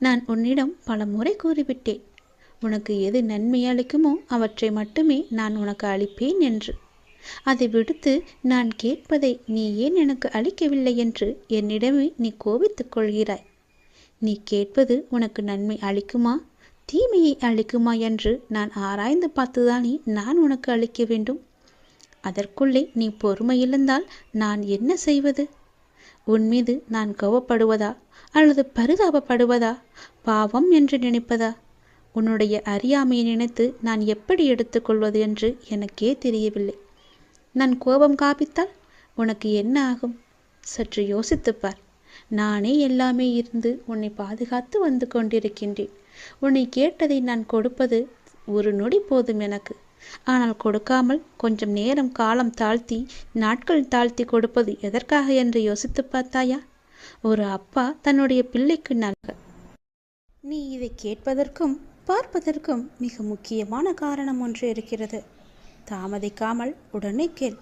நான் உன்னிடம் பல முறை கூறிவிட்டேன். உனக்கு எது நன்மை அளிக்குமோ அவற்றை மட்டுமே நான் உனக்கு அளிப்பேன் என்று. அதை விடுத்து நான் கேட்பதை நீ ஏன் எனக்கு அளிக்கவில்லை என்று என்னிடமே நீ கோபித்துக் கொள்கிறாய். நீ கேட்பது உனக்கு நன்மை அளிக்குமா? தீமையை அளிக்குமா என்று நான் ஆராய்ந்து பார்த்துதானே நான் உனக்கு அளிக்க வேண்டும். அதற்குள்ளே நீ பொறுமை இழந்தால் நான் என்ன செய்வது? உன் மீது நான் கோவப்படுவதா அல்லது பரிதாபப்படுவதா? பாவம் என்று நினைப்பதா? உன்னுடைய அறியாமையை நினைத்து நான் எப்படி எடுத்துக்கொள்வது என்று எனக்கே தெரியவில்லை. நான் கோபம் காப்பித்தால் உனக்கு என்ன ஆகும்? சற்று யோசித்துப்பார் நானே எல்லாமே இருந்து உன்னை பாதுகாத்து வந்து கொண்டிருக்கின்றேன். உன்னை கேட்டதை நான் கொடுப்பது ஒரு நொடி போதும் எனக்கு. ஆனால் கொடுக்காமல் கொஞ்சம் நேரம் காலம் தாழ்த்தி நாட்கள் தாழ்த்தி கொடுப்பது எதற்காக என்று யோசித்து பார்த்தாயா? ஒரு அப்பா தன்னுடைய பிள்ளைக்கு நல்ல நீ இதை கேட்பதற்கும் பார்ப்பதற்கும் மிக முக்கியமான காரணம் ஒன்று இருக்கிறது. தாமதிக்காமல் உடனே கேள்.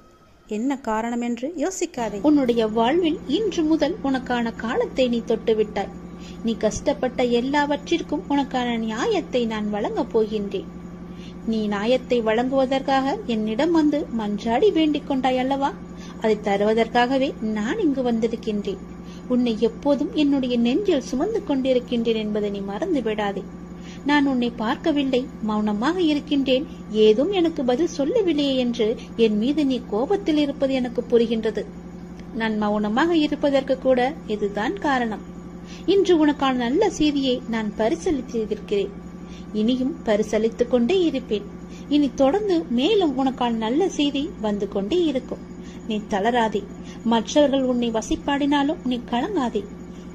என்ன காரணம் என்று யோசிக்காதே. உன்னுடைய வாழ்வில் இன்று முதல் உனக்கான காலத்தை நீ தொட்டு விட்டாய் நீ கஷ்டப்பட்ட எல்லாவற்றிற்கும் உனக்கான நியாயத்தை நான் வழங்கப் போகின்றேன். நீ நியாயத்தை வழங்குவதற்காக என்னிடம் வந்து மன்றாடி வேண்டிக் கொண்டாய் அல்லவா? அதை தருவதற்காகவே நான் இங்கு வந்திருக்கின்றேன். உன்னை எப்போதும் என்னுடைய நெஞ்சில் சுமந்து கொண்டிருக்கின்றேன் என்பதை நீ மறந்து விடாதே நான் உன்னை பார்க்கவில்லை மௌனமாக இருக்கின்றேன் ஏதும் எனக்கு பதில் சொல்லவில்லையே என்று என் மீது நீ கோபத்தில் இருப்பது எனக்கு புரிகின்றது. நான் மௌனமாக இருப்பதற்கு கூட இதுதான் காரணம். இன்று உனக்கான நல்ல செய்தியை நான் பரிசளித்திருக்கிறேன். இனியும் பரிசளித்துக் கொண்டே இருப்பேன். இனி தொடர்ந்து மேலும் உனக்கான நல்ல செய்தி வந்து கொண்டே இருக்கும். நீ தளராதே. மற்றவர்கள் உன்னை வசிப்பாடினாலும் நீ கலங்காதே.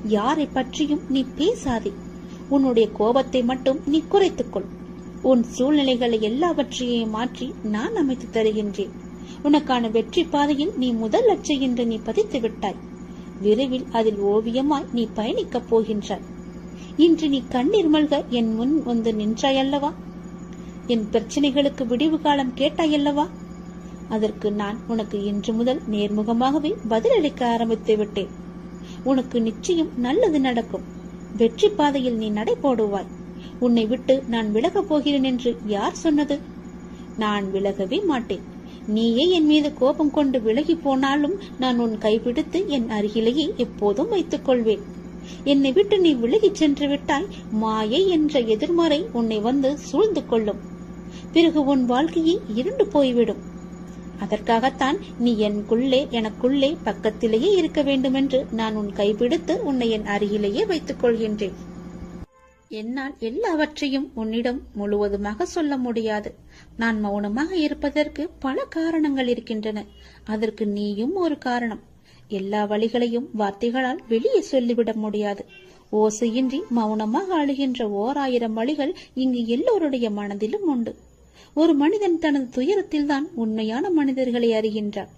யாரை பற்றியும் நீ பேசாதே. உன்னுடைய கோபத்தை மட்டும் நீ குறைத்துக்கொள். உன் சூழ்நிலைகளை எல்லாவற்றையும் மாற்றி நான் அமைத்து தருகின்றேன். உனக்கான வெற்றி பாதையில் நீ முதல் லட்சை என்று நீ பதித்து விட்டாய். விரைவில் அதில் ஓவியமாய் நீ பயணிக்கப் போகின்றாய். இன்று நீ கண்ணீர் மல்க என் முன் வந்து நின்றாயல்லவா? என் பிரச்சனைகளுக்கு விடிவு காலம் கேட்டாயல்லவா? அதற்கு நான் உனக்கு இன்று முதல் நேர்முகமாகவே பதிலளிக்க ஆரம்பித்து விட்டேன். உனக்கு நிச்சயம் நல்லது நடக்கும். வெற்றி பாதையில் நீ நடை போடுவாய். உன்னை விட்டு நான் விலகப் போகிறேன் என்று யார் சொன்னது? நான் விலகவே மாட்டேன். நீயே என் மீது கோபம் கொண்டு விலகி போனாலும் நான் உன் கைபிடித்து என் அருகிலேயே எப்போதும் வைத்துக் கொள்வேன். என்னை விட்டு நீ விலகிச் சென்று விட்டாய். மாயை என்ற எதிர்மறை உன்னை வந்து சூழ்ந்து கொள்ளும். பிறகு உன் வாழ்க்கையை இருண்டு போய்விடும். அதற்காகத்தான் நீ எனக்குள்ளே எனக்குள்ளே பக்கத்திலேயே இருக்க வேண்டுமென்று நான் உன் கைபிடித்து உன்னை என் அருகிலேயே வைத்துக் கொள்கின்றேன். என்னால் எல்லாவற்றையும் உன்னிடம் முழுவதுமாக சொல்ல முடியாது. நான் மௌனமாக இருப்பதற்கு பல காரணங்கள் இருக்கின்றன. அதற்கு நீயும் ஒரு காரணம். எல்லா வழிகளையும் வார்த்தைகளால் வெளியே சொல்லிவிட முடியாது. ஓசையின்றி மௌனமாக அழுகின்ற ஓர் ஆயிரம் வழிகள் இங்கு எல்லோருடைய மனதிலும் உண்டு. ஒரு மனிதன் தனது துயரத்தில் தான் உண்மையான மனிதர்களை அறிகின்றான்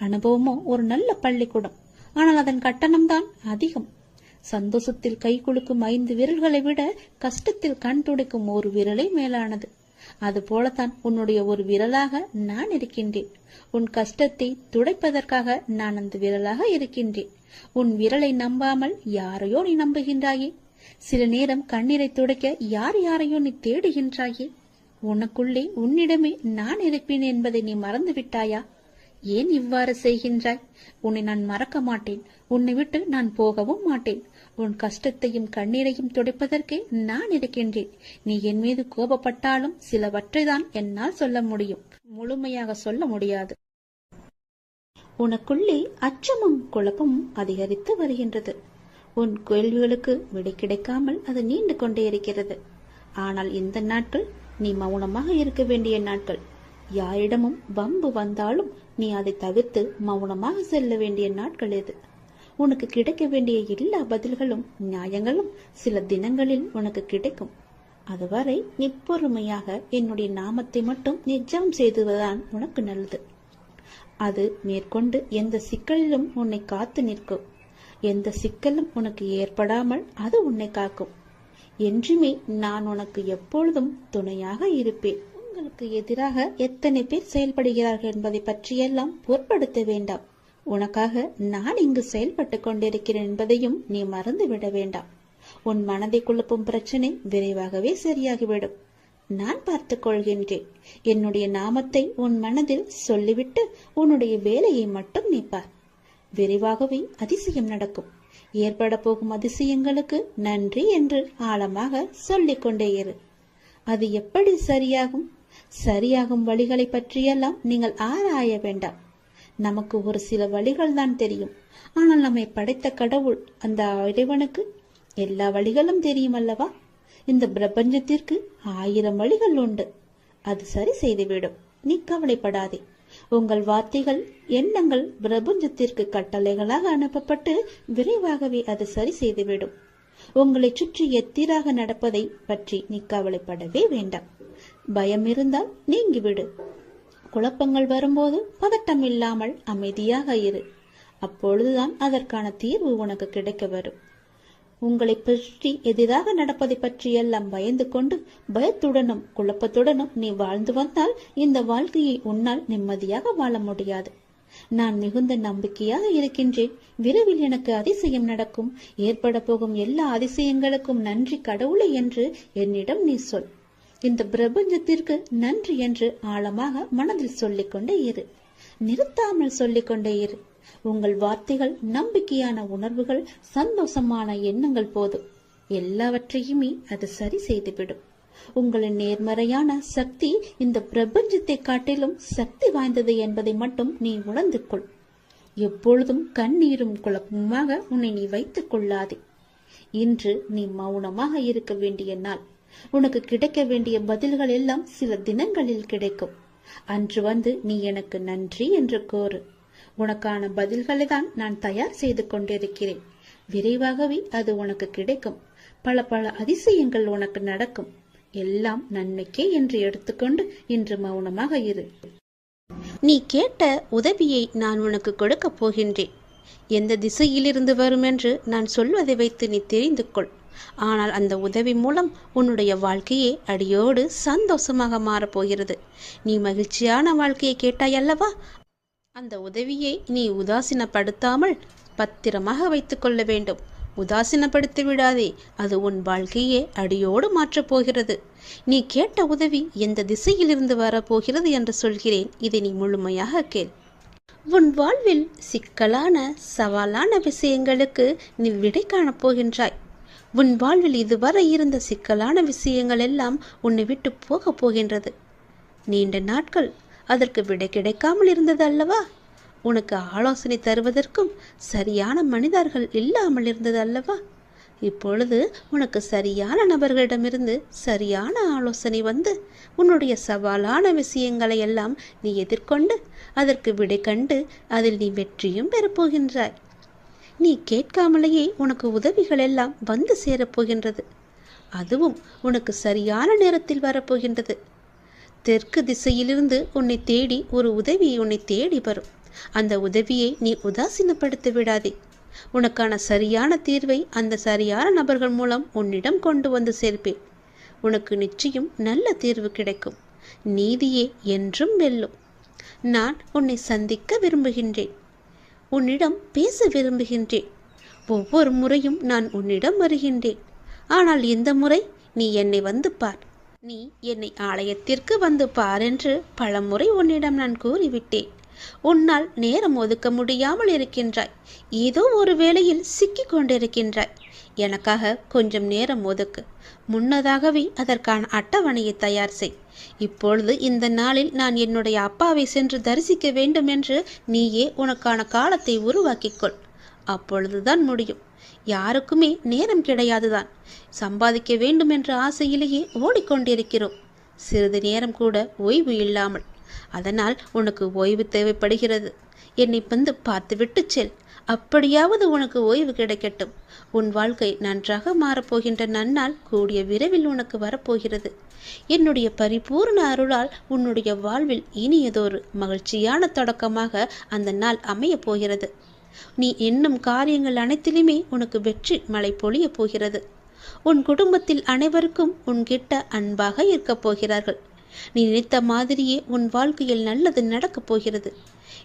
அனுபவமோ ஒரு நல்ல பள்ளிக்கூடம். ஆனால் அதன் கட்டணம்தான் அதிகம். சந்தோஷத்தில் கை குலுக்கும் ஐந்து விரல்களை விட கஷ்டத்தில் கண் துடைக்கும் ஒரு விரலை மேலானது. அதுபோலத்தான் உன்னுடைய ஒரு விரலாக நான் இருக்கின்றேன். உன் கஷ்டத்தை துடைப்பதற்காக நான் அந்த விரலாக இருக்கின்றேன். உன் விரலை நம்பாமல் யாரையோ நீ நம்புகின்றாயே? சில நேரம் கண்ணீரை துடைக்க யார் யாரையோ நீ தேடுகின்றாயே? உனக்குள்ளே உன்னிடமே நான் இருப்பேன் என்பதை நீ மறந்து விட்டாயா ஏன் இவ்வாறு செய்கின்றாய்? உன்னை நான் மறக்க மாட்டேன். உன்னை விட்டு நான் போகவும் மாட்டேன். உன் கஷ்டத்தையும் கண்ணீரையும் துடைப்பதற்கே நான் இருக்கின்றேன். நீ என் மீது கோபப்பட்டாலும் சிலவற்றை தான் என்னால் சொல்ல முடியும். முழுமையாக சொல்ல முடியாது. உனக்குள்ளே அச்சமும் குழப்பமும் அதிகரித்து வருகின்றது. உன் கேள்விகளுக்கு விடை கிடைக்காமல் அது நீண்டு கொண்டே இருக்கிறது. ஆனால் இந்த நாட்கள் நீ மௌனமாக இருக்க வேண்டிய நாட்கள். யாரிடமும் வம்பு வந்தாலும் நீ அதை தவிர்த்து மௌனமாக செல்ல வேண்டிய நாட்கள் இது உனக்கு கிடைக்க வேண்டிய எல்லா பதில்களும் நியாயங்களும் சில தினங்களில் உனக்கு கிடைக்கும். அதுவரை நீ பொறுமையாக என்னுடைய நாமத்தை மட்டும் நிஜம் செய்துவதுதான் உனக்கு நல்லது. அது மேற்கொண்டு எந்த சிக்கலிலும் உன்னை காத்து நிற்கும். எந்த சிக்கலும் உனக்கு ஏற்படாமல் அது உன்னை காக்கும். என்றுமே நான் உனக்கு எப்பொழுதும் துணையாக இருப்பேன். உங்களுக்கு எதிராக எத்தனை பேர் செயல்படுகிறார்கள் என்பதை பற்றியெல்லாம் பொருட்படுத்த வேண்டாம். உனக்காக நான் இங்கு செயல்பட்டு கொண்டிருக்கிறேன் என்பதையும் நீ மறந்து விட வேண்டாம். உன் மனதை குழப்பும் பிரச்சனை விரைவாகவே சரியாகிவிடும். நான் பார்த்துக் கொள்கின்றேன். என்னுடைய நாமத்தை உன் மனதில் சொல்லிவிட்டு உன்னுடைய வேலையை மட்டும் நீப்பார் விரைவாகவே அதிசயம் நடக்கும். ஏற்பட போகும் அதிசயங்களுக்கு நன்றி என்று ஆழமாக சொல்லிக் கொண்டே இரு. அது எப்படி சரியாகும்? சரியாகும் வழிகளை பற்றியெல்லாம் நீங்கள் ஆராய வேண்டாம். நமக்கு ஒரு சில வழிகள் தான் தெரியும். ஆனால் நம்மை படைத்த கடவுள் அந்த இறைவனுக்கு எல்லா வழிகளும் தெரியும் அல்லவா இந்த பிரபஞ்சத்திற்கு ஆயிரம் வழிகள் உண்டு. அது சரி செய்துவிடும். நீ கவலைப்படாதே. உங்கள் வார்த்தைகள் எண்ணங்கள் பிரபஞ்சத்திற்கு கட்டளைகளாக அனுப்பப்பட்டு விரைவாகவே அது சரி செய்துவிடும். உங்களை சுற்றி எத்திராக நடப்பதை பற்றி நீ கவலைப்படவே வேண்டாம். பயம் இருந்தால் நீங்கிவிடு. குழப்பங்கள் வரும்போது பதட்டம் இல்லாமல் அமைதியாக இரு. அப்பொழுதுதான் அதற்கான தீர்வு உனக்கு கிடைக்க வரும். உங்களை பற்றி எதிராக நடப்பதை பற்றியெல்லாம் பயந்து கொண்டு பயத்துடனும் குழப்பத்துடனும் நீ வாழ்ந்து வந்தால் இந்த வாழ்க்கையை உன்னால் நிம்மதியாக வாழ முடியாது. நான் மிகுந்த நம்பிக்கையாக இருக்கின்றேன். விரைவில் எனக்கு அதிசயம் நடக்கும். ஏற்பட போகும் எல்லா அதிசயங்களுக்கும் நன்றி கடவுளை என்று என்னிடம் நீ சொல். இந்த பிரபஞ்சத்திற்கு நன்றி என்று ஆழமாக மனதில் சொல்லிக்கொண்டே இரு. நிறுத்தாமல் சொல்லிக்கொண்டே இரு. உங்கள் வார்த்தைகள் நம்பிக்கையான உணர்வுகள் சந்தோஷமான எண்ணங்கள் போதும் எல்லாவற்றையுமே அது சரி செய்துவிடும். உங்களின் நேர்மறையான சக்தி இந்த பிரபஞ்சத்தை காட்டிலும் சக்தி வாய்ந்தது என்பதை மட்டும் நீ உணர்ந்து கொள் எப்பொழுதும் கண்ணீரும் குழப்பமாக உன்னை நீ வைத்துக் கொள்ளாதே. இன்று நீ மௌனமாக இருக்க வேண்டிய நாள். உனக்கு கிடைக்க வேண்டிய பதில்கள் எல்லாம் சில தினங்களில் கிடைக்கும். அன்று வந்து நீ எனக்கு நன்றி என்று கோரு உனக்கான பதில்களை தான் நான் தயார் செய்து கொண்டிருக்கிறேன். விரைவாகவே அது உனக்கு கிடைக்கும். பல பல அதிசயங்கள் உனக்கு நடக்கும். எல்லாம் நன்மைக்கே என்று எடுத்துக்கொண்டு இன்று மௌனமாக இரு. நீ கேட்ட உதவியை நான் உனக்கு கொடுக்கப் போகின்றேன். எந்த திசையிலிருந்து வரும் என்று நான் சொல்வதை வைத்து நீ தெரிந்து கொள். ஆனால் அந்த உதவி மூலம் உன்னுடைய வாழ்க்கையே அடியோடு சந்தோஷமாக மாறப்போகிறது. நீ மகிழ்ச்சியான வாழ்க்கையை கேட்டாய் அல்லவா? அந்த உதவியை நீ உதாசீனப்படுத்தாமல் பத்திரமாக வைத்துக்கொள்ள வேண்டும். உதாசீனப்படுத்தி விடாதே அது உன் வாழ்க்கையே அடியோடு மாற்றப் போகிறது. நீ கேட்ட உதவி எந்த திசையிலிருந்து வரப்போகிறது என்று சொல்கிறேன். இதை நீ முழுமையாக கேள். உன் வாழ்வில் சிக்கலான சவாலான விஷயங்களுக்கு நீ விடை காணப் போகின்றாய். உன் வாழ்வில் இதுவரை இருந்த சிக்கலான விஷயங்கள் எல்லாம் உன்னை விட்டு போகப் போகின்றது. நீண்ட நாட்கள் அதற்கு விடை கிடைக்காமல் இருந்தது அல்லவா? உனக்கு ஆலோசனை தருவதற்கும் சரியான மனிதர்கள் இல்லாமல் இருந்தது அல்லவா? இப்பொழுது உனக்கு சரியான நபர்களிடமிருந்து சரியான ஆலோசனை வந்து உன்னுடைய சவாலான விஷயங்களை எல்லாம் நீ எதிர்கொண்டு அதற்கு விடை கண்டு அதில் நீ வெற்றியும் பெறப்போகின்றாய் நீ கேட்காமலேயே உனக்கு உதவிகள் எல்லாம் வந்து சேரப்போகின்றது. அதுவும் உனக்கு சரியான நேரத்தில் வரப்போகின்றது. தெற்கு திசையிலிருந்து உன்னை தேடி ஒரு உதவி உன்னை தேடி வரும். அந்த உதவியை நீ உதாசீனப்படுத்தி விடாதே. உனக்கான சரியான தீர்வை அந்த சரியான நபர்கள் மூலம் உன்னிடம் கொண்டு வந்து சேர்ப்பேன். உனக்கு நிச்சயம் நல்ல தீர்வு கிடைக்கும். நீதியே என்றும் வெல்லும். நான் உன்னை சந்திக்க விரும்புகின்றேன். உன்னிடம் பேச விரும்புகின்றேன். ஒவ்வொரு முறையும் நான் உன்னிடம் வருகின்றேன். ஆனால் இந்த முறை நீ என்னை வந்து பார். நீ என்னை ஆலயத்திற்கு வந்து பார் என்று பலமுறை உன்னிடம் நான் கூறிவிட்டேன். உன்னால் நேரம் ஒதுக்க முடியாமல் இருக்கின்றாய். ஏதோ ஒரு வேளையில் சிக்கிக் கொண்டிருக்கின்றாய். எனக்காக கொஞ்சம் நேரம் ஒதுக்கு. முன்னதாகவே அதற்கான அட்டவணையை தயார் செய். இப்பொழுது இந்த நாளில் நான் என்னுடைய அப்பாவை சென்று தரிசிக்க வேண்டும் என்று நீயே உனக்கான காலத்தை உருவாக்கிக்கொள். அப்பொழுதுதான் முடியும். யாருக்குமே நேரம் கிடையாதுதான். சம்பாதிக்க வேண்டும் என்ற ஆசையிலேயே ஓடிக்கொண்டிருக்கிறோம். சிறிது நேரம் கூட ஓய்வு இல்லாமல். அதனால் உனக்கு ஓய்வு தேவைப்படுகிறது. என்னை வந்து பார்த்துவிட்டு செல். அப்படியாவது உனக்கு ஓய்வு கிடைக்கட்டும். உன் வாழ்க்கை நன்றாக மாறப்போகின்ற நன்னால் கூடிய விரைவில் உனக்கு வரப்போகிறது. என்னுடைய பரிபூர்ண அருளால் உன்னுடைய வாழ்வில் இனியதொரு மகிழ்ச்சியான தொடக்கமாக அந்த நாள் அமையப் போகிறது. நீ என்னும் காரியங்கள் அனைத்திலுமே உனக்கு வெற்றி மழை பொழியப் போகிறது. உன் குடும்பத்தில் அனைவருக்கும் உன்கிட்ட அன்பாக இருக்கப் போகிறார்கள். நீ நினைத்த மாதிரியே உன் வாழ்க்கையில் நல்லது நடக்கப் போகிறது.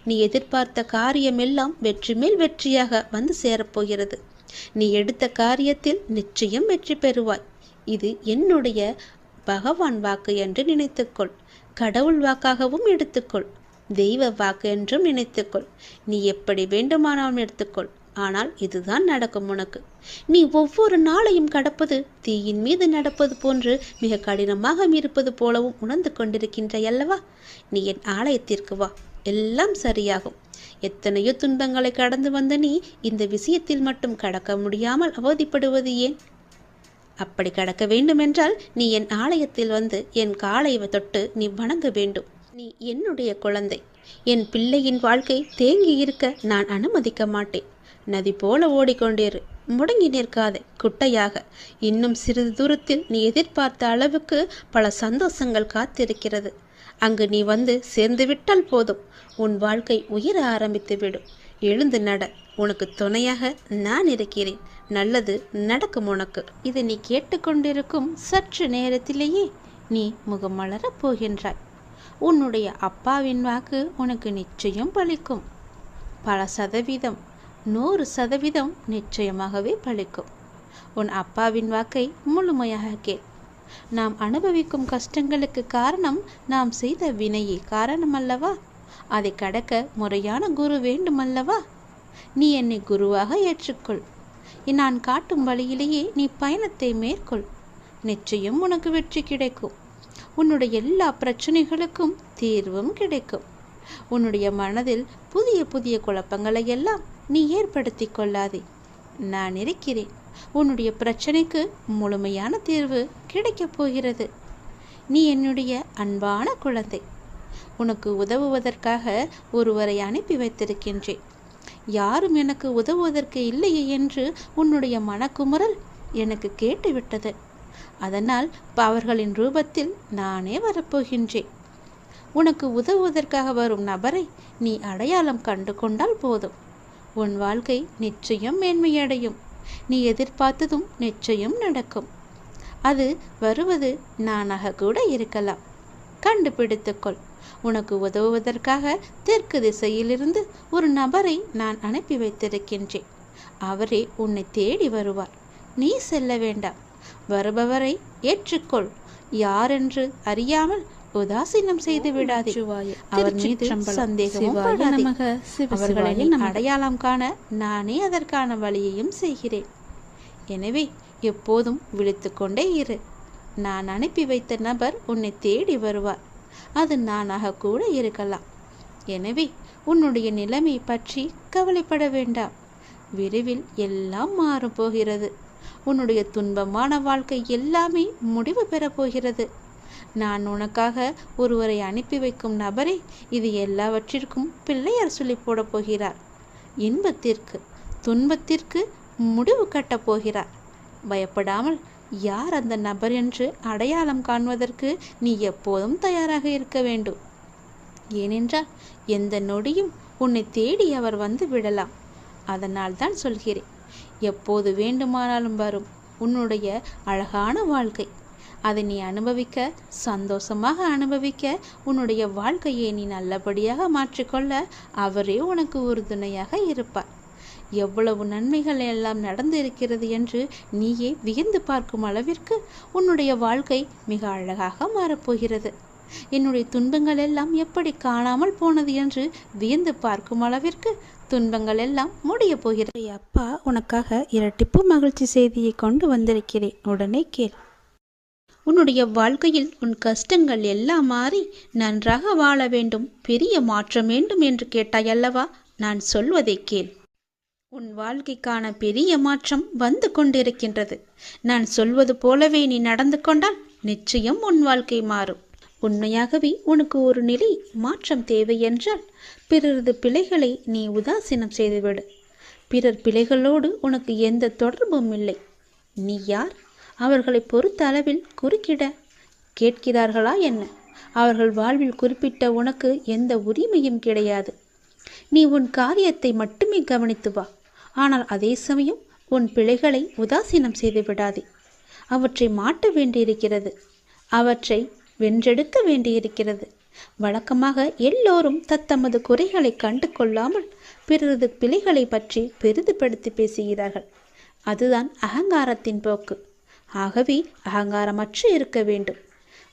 நீ எதிர்பார்த்த காரியமெல்லாம் வெற்றி மேல் வெற்றியாக வந்து சேரப்போகிறது நீ எடுத்த காரியத்தில் நிச்சயம் வெற்றி பெறுவாய். இது என்னுடைய பகவான் வாக்கு என்று நினைத்துக்கொள். கடவுள் வாக்காகவும் எடுத்துக்கொள். தெய்வ வாக்கு என்றும் நினைத்துக்கொள். நீ எப்படி வேண்டுமானாலும் எடுத்துக்கொள். ஆனால் இதுதான் நடக்கும் உனக்கு. நீ ஒவ்வொரு நாளையும் கடப்பது தீயின் மீது நடப்பது போன்று மிக கடினமாக இருப்பது போலவும் உணர்ந்து கொண்டிருக்கின்றாய் அல்லவா? நீ என் ஆலயத்திற்கு வா. எல்லாம் சரியாகும். எத்தனையோ துன்பங்களை கடந்து வந்த நீ இந்த விஷயத்தில் மட்டும் கடக்க முடியாமல் அவதிப்படுவது ஏன்? அப்படி கடக்க வேண்டுமென்றால் நீ என் ஆலயத்தில் வந்து என் காலை தொட்டு நீ வணங்க வேண்டும். நீ என்னுடைய குழந்தை. என் பிள்ளையின் வாழ்க்கை தேங்கி இருக்க நான் அனுமதிக்க மாட்டேன். நதி போல ஓடிக்கொண்டிரு. முடங்கி நிற்காதே குட்டையாக. இன்னும் சிறிது தூரத்தில் நீ எதிர்பார்த்த அளவுக்கு பல சந்தோஷங்கள் காத்திருக்கிறது. அங்கு நீ வந்து சேர்ந்து விட்டால் போதும். உன் வாழ்க்கை உயர ஆரம்பித்து விடும். எழுந்து நட. உனக்கு துணையாக நான் இருக்கிறேன். நல்லது நடக்கும் உனக்கு. இதை நீ கேட்டுக்கொண்டிருக்கும் சற்று நேரத்திலேயே நீ முகமலரப் போகின்றாய். உன்னுடைய அப்பாவின் வாக்கு உனக்கு நிச்சயம் பலிக்கும். பல சதவீதம் நூறு சதவீதம் நிச்சயமாகவே பலிக்கும். உன் அப்பாவின் வாக்கை முழுமையாக கேள். நாம் அனுபவிக்கும் கஷ்டங்களுக்கு காரணம் நாம் செய்த வினையே காரணம் அல்லவா அதை கடக்க முறையான குரு வேண்டுமல்லவா? நீ என்னை குருவாக ஏற்றுக்கொள். நான் காட்டும் வழியிலேயே நீ பயணத்தை மேற்கொள். நிச்சயம் உனக்கு வெற்றி கிடைக்கும். உன்னுடைய எல்லா பிரச்சனைகளுக்கும் தீர்வும் கிடைக்கும். உன்னுடைய மனதில் புதிய புதிய குழப்பங்களை எல்லாம் நீ ஏற்படுத்தி கொள்ளாதே. நான் இருக்கிறேன். உன்னுடைய பிரச்சனைக்கு முழுமையான தீர்வு கிடைக்கப் போகிறது. நீ என்னுடைய அன்பான குழந்தை. உனக்கு உதவுவதற்காக ஒருவரை அனுப்பி வைத்திருக்கின்றேன். யாரும் எனக்கு உதவுவதற்கு இல்லையே என்று உன்னுடைய மனக்குமுறல் எனக்கு கேட்டுவிட்டது. அதனால் அவர்களின் ரூபத்தில் நானே வரப்போகின்றேன். உனக்கு உதவுவதற்காக வரும் நபரை நீ அடையாளம் கண்டு கொண்டால் போதும். உன் வாழ்க்கை நிச்சயம் மேன்மையடையும். நீ எதிர்பார்த்ததும் நிச்சயம் நடக்கும். அது வருவது நானாக கூட இருக்கலாம். கண்டுபிடித்துக்கொள். உனக்கு உதவுவதற்காக தெற்கு திசையிலிருந்து ஒரு நபரை நான் அனுப்பி வைத்திருக்கின்றேன். அவரே உன்னை தேடி வருவார். நீ செல்ல வேண்டாம். வருபவரை ஏற்றுக்கொள். யாரென்று அறியாமல் உதாசீனம் செய்து விடாதே. அவர் மீது சந்தேகமும். அவர்களை நீ அடையாளம் காண நானே அதற்கான வழியையும் செய்கிறேன். எனவே எப்போதும் விழித்துக்கொண்டே இரு. நான் அனுப்பி வைத்த நபர் உன்னை தேடி வருவார். அது நானாக கூட இருக்கலாம். எனவே உன்னுடைய நிலைமை பற்றி கவலைப்பட வேண்டாம். விரைவில் எல்லாம் மாறப் போகிறது. உன்னுடைய துன்பமான வாழ்க்கை எல்லாமே முடிவு பெறப் போகிறது. நான் உனக்காக ஒருவரை அனுப்பி வைக்கும் நபரே இது எல்லாவற்றிற்கும் பிள்ளையார் சொல்லி போடப் போகிறார். இன்பத்திற்கு துன்பத்திற்கு முடிவு கட்டப் போகிறார். பயப்படாமல் யார் அந்த நபர் என்று அடையாளம் காண்பதற்கு நீ எப்போதும் தயாராக இருக்க வேண்டும். ஏனென்றால் எந்த நொடியும் உன்னை தேடி அவர் வந்து விடலாம். அதனால் தான் சொல்கிறேன் எப்போது வேண்டுமானாலும் வரும் உன்னுடைய அழகான வாழ்க்கை. அதை நீ அனுபவிக்க சந்தோஷமாக அனுபவிக்க உன்னுடைய வாழ்க்கையை நீ நல்லபடியாக மாற்றிக்கொள்ள அவரே உனக்கு உறுதுணையாக இருப்பார். எவ்வளவு நன்மைகள் எல்லாம் நடந்து இருக்கிறது என்று நீயே வியந்து பார்க்கும் அளவிற்கு உன்னுடைய வாழ்க்கை மிக அழகாக மாறப்போகிறது. என்னுடைய துன்பங்கள் எல்லாம் எப்படி காணாமல் போனது என்று வியந்து பார்க்கும் அளவிற்கு துன்பங்கள் எல்லாம் முடிய போகிறது. அப்பா உனக்காக இரட்டிப்பு மகிழ்ச்சி செய்தியை கொண்டு வந்திருக்கிறேன். உடனே கேள். உன்னுடைய வாழ்க்கையில் உன் கஷ்டங்கள் எல்லாம் மாறி நன்றாக வாழ வேண்டும். பெரிய மாற்றம் வேண்டும் என்று கேட்டாய் அல்லவா? நான் சொல்வதை கேள். உன் வாழ்க்கைக்கான பெரிய மாற்றம் வந்து கொண்டிருக்கின்றது. நான் சொல்வது போலவே நீ நடந்து கொண்டால் நிச்சயம் உன் வாழ்க்கை மாறும். உண்மையாகவே உனக்கு ஒரு நிலை மாற்றம் தேவை என்றால் பிறரது பிழைகளை நீ உதாசீனம் செய்துவிடு. பிறர் பிழைகளோடு உனக்கு எந்த தொடர்பும் இல்லை. நீ யார்? அவர்களை பொறுத்த அளவில் குறுக்கிட கேட்கிறார்களா என்ன? அவர்கள் வாழ்வில் குறிப்பிட்ட உனக்கு எந்த உரிமையும் கிடையாது. நீ உன் காரியத்தை மட்டுமே கவனித்து வா. ஆனால் அதே சமயம் உன் பிழைகளை உதாசீனம் செய்து விடாதே. அவற்றை மாட்ட வேண்டியிருக்கிறது. அவற்றை வென்றெடுக்க வேண்டியிருக்கிறது. வழக்கமாக எல்லோரும் தத்தமது குறைகளை கண்டு கொள்ளாமல் பிறரது பிழைகளை பற்றி பெரிதுபடுத்தி பேசுகிறார்கள். அதுதான் அகங்காரத்தின் போக்கு. ஆகவே அகங்காரமற்று இருக்க வேண்டும்.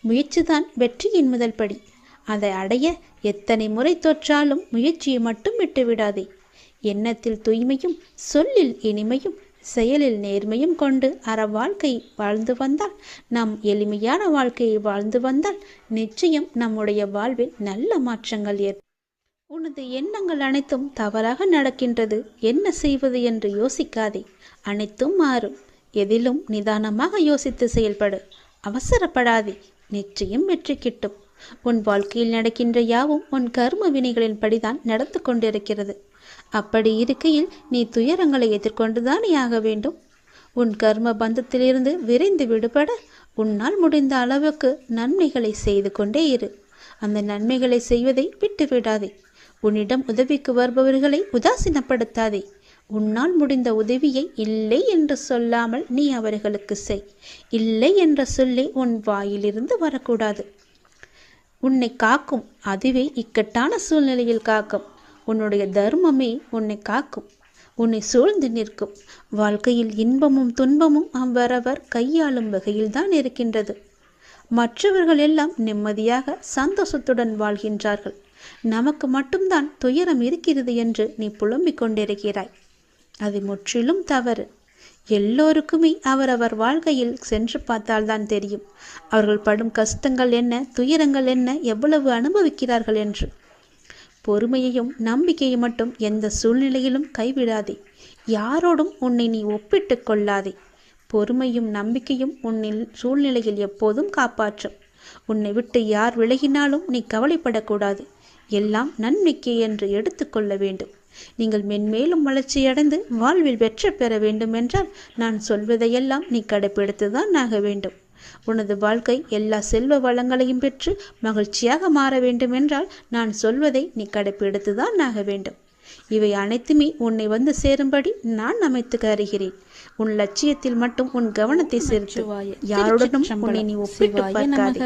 முயற்சிதான் வெற்றியின் முதல் படி. அதை அடைய எத்தனை முறை தோற்றாலும் முயற்சியை மட்டும் விட்டுவிடாதே. எண்ணத்தில் தூய்மையும் சொல்லில் இனிமையும் செயலில் நேர்மையும் கொண்டு அற வாழ்க்கை வாழ்ந்து வந்தால் நம் எளிமையான வாழ்க்கையை வாழ்ந்து வந்தால் நிச்சயம் நம்முடைய வாழ்வில் நல்ல மாற்றங்கள் ஏற்படும் உனது எண்ணங்கள் அனைத்தும் தவறாக நடக்கின்றது. என்ன செய்வது என்று யோசிக்காதே. அனைத்தும் மாறும். எதிலும் நிதானமாக யோசித்து செயல்படு. அவசரப்படாதே. நிச்சயம் வெற்றி கிட்டும் உன் வாழ்க்கையில் நடக்கின்ற யாவும் உன் கர்ம வினைகளின் படிதான் நடந்து கொண்டிருக்கிறது. அப்படி இருக்கையில் நீ துயரங்களை எதிர்கொண்டுதானே ஆக வேண்டும்? உன் கர்ம பந்தத்திலிருந்து விரைந்து விடுபட உன்னால் முடிந்த அளவுக்கு நன்மைகளை செய்து கொண்டே இரு. அந்த நன்மைகளை செய்வதை விட்டு விடாதே உன்னிடம் உதவிக்கு வருபவர்களை உதாசீனப்படுத்தாதே. உன்னால் முடிந்த உதவியை இல்லை என்று சொல்லாமல் நீ அவர்களுக்கு செய். இல்லை என்ற சொல்லி உன் வாயிலிருந்து வரக்கூடாது. உன்னை காக்கும் அதுவே இக்கட்டான சூழ்நிலையில் காக்கும். உன்னுடைய தர்மமே உன்னை காக்கும். உன்னை சூழ்ந்து நிற்கும். வாழ்க்கையில் இன்பமும் துன்பமும் அவ்வரவர் கையாளும் வகையில்தான் இருக்கின்றது. மற்றவர்கள் எல்லாம் நிம்மதியாக சந்தோஷத்துடன் வாழ்கின்றார்கள். நமக்கு மட்டும்தான் துயரம் இருக்கிறது என்று நீ புலம்பிக் கொண்டிருக்கிறாய். அது முற்றிலும் தவறு. எல்லோருக்குமே அவரவர் வாழ்க்கையில் சென்று பார்த்தால்தான் தெரியும். அவர்கள் படும் கஷ்டங்கள் என்ன துயரங்கள் என்ன எவ்வளவு அனுபவிக்கிறார்கள் என்று. பொறுமையையும் நம்பிக்கையும் மட்டும் எந்த சூழ்நிலையிலும் கைவிடாதே. யாரோடும் உன்னை நீ ஒப்பிட்டு கொள்ளாதே. பொறுமையும் நம்பிக்கையும் உன்னில் சூழ்நிலையில் எப்போதும் காப்பாற்றும். உன்னை விட்டு யார் விலகினாலும் நீ கவலைப்படக்கூடாது. எல்லாம் நன்மைக்கே என்று எடுத்துக்கொள்ள வேண்டும். நீங்கள் மென்மேலும் வளர்ச்சியடைந்து வாழ்வில் வெற்றி பெற வேண்டுமென்றால் நான் சொல்வதையெல்லாம் நீ கடைப்பிடித்துதான் ஆக வேண்டும். உனது வாழ்க்கை எல்லா செல்வ வளங்களையும் பெற்று மகிழ்ச்சியாக மாற வேண்டுமென்றால் நான் சொல்வதை நீ கடைப்பிடித்துதான் ஆக வேண்டும். இவை அனைத்துமே உன்னை வந்து சேரும்படி நான் அமைத்து தருகிறேன் உன் லட்சியத்தில் மட்டும் உன் கவனத்தை செலுத்து. யாருடனும் உன்னை நீ ஒப்பிட்டு பார்க்காதே.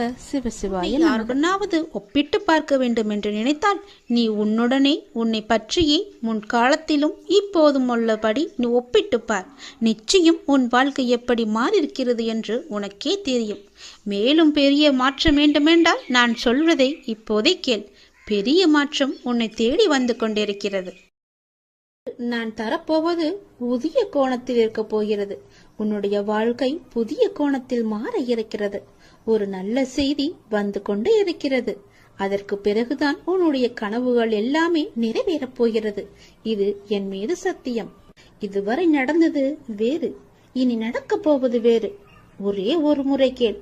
யாருடனாவது ஒப்பிட்டு பார்க்க வேண்டும் என்று நினைத்தால் நீ உன்னுடனே உன்னை பற்றியே முன்காலத்திலும் இப்போதும் உள்ளபடி நீ ஒப்பிட்டு பார். நிச்சயம் உன் வாழ்க்கை எப்படி மாறியிருக்கிறது என்று உனக்கே தெரியும். மேலும் பெரிய மாற்றம் வேண்டுமென்றால் நான் சொல்வதை இப்போதே கேள். பெரிய மாற்றம் உன்னை தேடி வந்து கொண்டிருக்கிறது. நான் தரப்போவது புதிய கோணத்தில் இருக்க போகிறது. உன்னுடைய வாழ்க்கை புதிய கோணத்தில் மாற இருக்கிறது. ஒரு நல்ல செய்தி வந்து கொண்டு இருக்கிறது. அதற்கு பிறகுதான் உன்னுடைய கனவுகள் எல்லாமே நிறைவேறப் போகிறது. இது என் மீது சத்தியம். இதுவரை நடந்தது வேறு. இனி நடக்கப் போவது வேறு. ஒரே ஒரு முறை கேள்.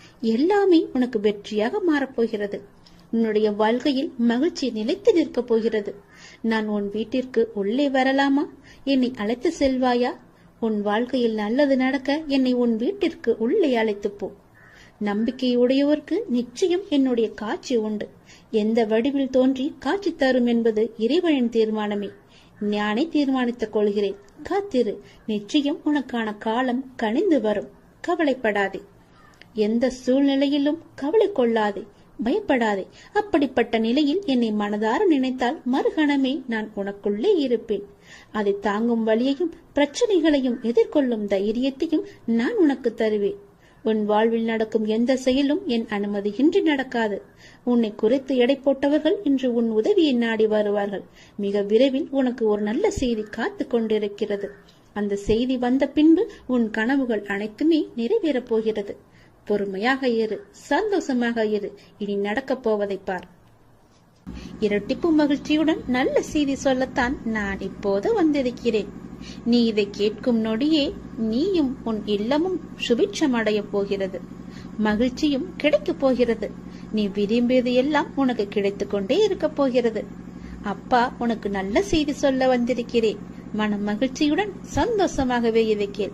எல்லாமே உனக்கு வெற்றியாக மாறப்போகிறது. உன்னுடைய வாழ்க்கையில் மகிழ்ச்சி நிலைத்து நிற்கப் போகிறது. நான் உன் வீட்டிற்கு உள்ளே வரலாமா? என்னை அழைத்து செல்வாயா? உன் வாழ்க்கையில் நல்லது நடக்க என்னை உன் வீட்டிற்கு உள்ளே அழைத்துப் போ. நம்பிக்கையுடையவர்க்கு நிச்சயம் என்னுடைய காட்சி உண்டு. எந்த வடிவில் தோன்றி காட்சி தரும் என்பது இறைவனின் தீர்மானமே. ஞானை தீர்மானித்துக் கொள்கிறேன். காத்திரு. நிச்சயம் உனக்கான காலம் கனிந்து வரும். கவலைப்படாதே. எந்த சூழ்நிலையிலும் கவலை கொள்ளாதே பயப்படாதே. அப்படிப்பட்ட நிலையில் என்னை மனதார நினைத்தால் மறுகணமே நான் உனக்குள்ளே இருப்பேன். அதை தாங்கும் வழியையும் பிரச்சனைகளையும் எதிர்கொள்ளும் தைரியத்தையும் நான் உனக்கு தருவேன். உன் வாழ்வில் நடக்கும் எந்த செயலும் என் அனுமதியின்றி நடக்காது. உன்னை குறைத்து எடை போட்டவர்கள் இன்று உன் உதவியை நாடி வருவார்கள். மிக விரைவில் உனக்கு ஒரு நல்ல செய்தி காத்து கொண்டிருக்கிறது. அந்த செய்தி வந்த பின்பு உன் கனவுகள் அனைத்துமே நிறைவேறப் போகிறது. பொறுமையாக இரு சந்தோஷமாக இரு. இனி நடக்கப் போவதை பார். இரட்டிப்பு மகிழ்ச்சியுடன் நல்ல செய்தி சொல்லத்தான் நான் இப்போது வந்திருக்கிறேன். நீ இதை கேட்கும் நொடியே நீயும் உன் இல்லமும் சுபிட்சம் அடையப் போகிறது. மகிழ்ச்சியும் கிடைக்கப் போகிறது. நீ விரும்பியது எல்லாம் உனக்கு கிடைத்து கொண்டே இருக்கப் போகிறது. அப்பா உனக்கு நல்ல செய்தி சொல்ல வந்திருக்கிறேன். மன மகிழ்ச்சியுடன் சந்தோஷமாகவே இதை கேள்.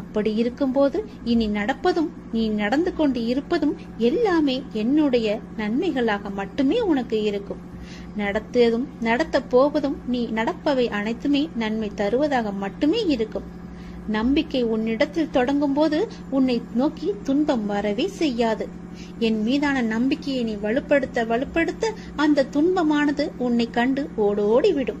அப்படி இருக்கும்போது இனி நடப்பதும் நீ நடந்து கொண்டு இருப்பதும் எல்லாமே என்னுடைய நன்மைகளாக மட்டுமே உனக்கு இருக்கும். நடத்தியதும் நடத்த போவதும் நீ நடப்பவை அனைத்துமே நன்மை தருவதாக மட்டுமே இருக்கும். நம்பிக்கை உன்னிடத்தில் தொடங்கும் போது உன்னை நோக்கி துன்பம் வரவே செய்யாது. என் மீதான நம்பிக்கையை நீ வலுப்படுத்த வலுப்படுத்த அந்த துன்பமானது உன்னை கண்டு ஓடோடி விடும்